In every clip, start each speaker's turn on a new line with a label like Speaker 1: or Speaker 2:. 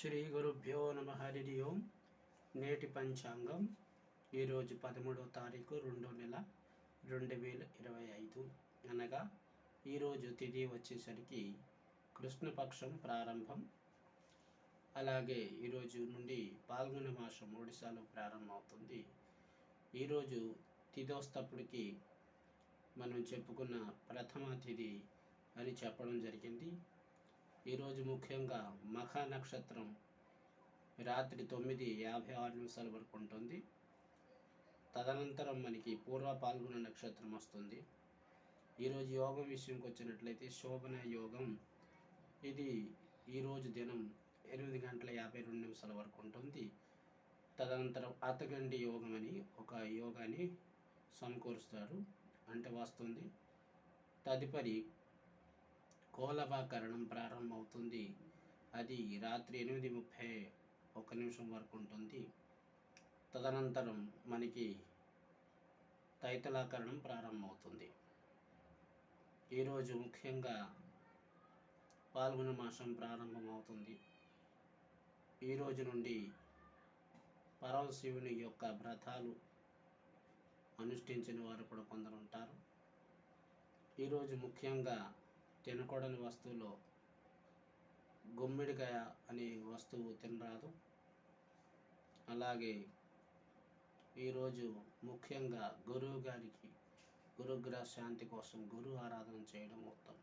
Speaker 1: శ్రీ గురుభ్యో నమ. హరి ఓం. నేటి పంచాంగం. ఈరోజు పదమూడవ తారీఖు రెండో నెల రెండు వేల ఇరవై ఐదు. అనగా ఈరోజు తిథి వచ్చేసరికి కృష్ణపక్షం ప్రారంభం. అలాగే ఈరోజు నుండి పాల్గొన మాసం ఒడిశాలో ప్రారంభమవుతుంది. ఈరోజు తిథోస్తప్పుడికి మనం చెప్పుకున్న ప్రథమ తిథి అని చెప్పడం జరిగింది. ఈరోజు ముఖ్యంగా మఖ నక్షత్రం రాత్రి తొమ్మిది యాభై ఆరు నిమిషాల వరకు ఉంటుంది. తదనంతరం మనకి పూర్వ పాల్గొన నక్షత్రం వస్తుంది. ఈరోజు యోగం విషయంకి వచ్చినట్లయితే శోభన యోగం. ఇది ఈరోజు దినం ఎనిమిది గంటల యాభై రెండు నిమిషాల వరకు ఉంటుంది. తదనంతరం అతగండి యోగం అని ఒక యోగాన్ని సమకూరుస్తారు. అంటే వస్తుంది. తదుపరి కోలవాకరణం ప్రారంభమవుతుంది. అది రాత్రి ఎనిమిది ముప్పై ఒక నిమిషం వరకు ఉంటుంది. తదనంతరం మనకి తైతలాకరణం ప్రారంభమవుతుంది. ఈరోజు ముఖ్యంగా పాల్గొన మాసం ప్రారంభమవుతుంది. ఈరోజు నుండి పరమశివుని యొక్క వ్రతాలు అనుష్ఠించిన వారు కూడా కొందరు ఉంటారు. ఈరోజు ముఖ్యంగా తినకూడని వస్తువులో గుమ్మిడికాయ అనే వస్తువు తినరాదు. అలాగే ఈరోజు ముఖ్యంగా గురువు గారికి గురుగ్రహ శాంతి కోసం గురు ఆరాధన చేయడం ఉత్తమం.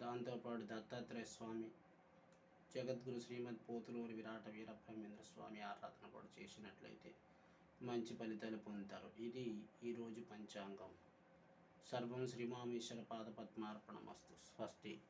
Speaker 1: దాంతోపాటు దత్తాత్రేయ స్వామి జగద్గురు శ్రీమద్ పోతులూరి విరాట వీరబ్రహ్మేంద్ర స్వామి ఆరాధన కూడా చేసినట్లయితే మంచి ఫలితాలు పొందుతారు. ఇది ఈరోజు పంచాంగం. సర్వం శ్రీమామీశ్వర పాదపద్మార్పణమస్తు. స్వస్తి.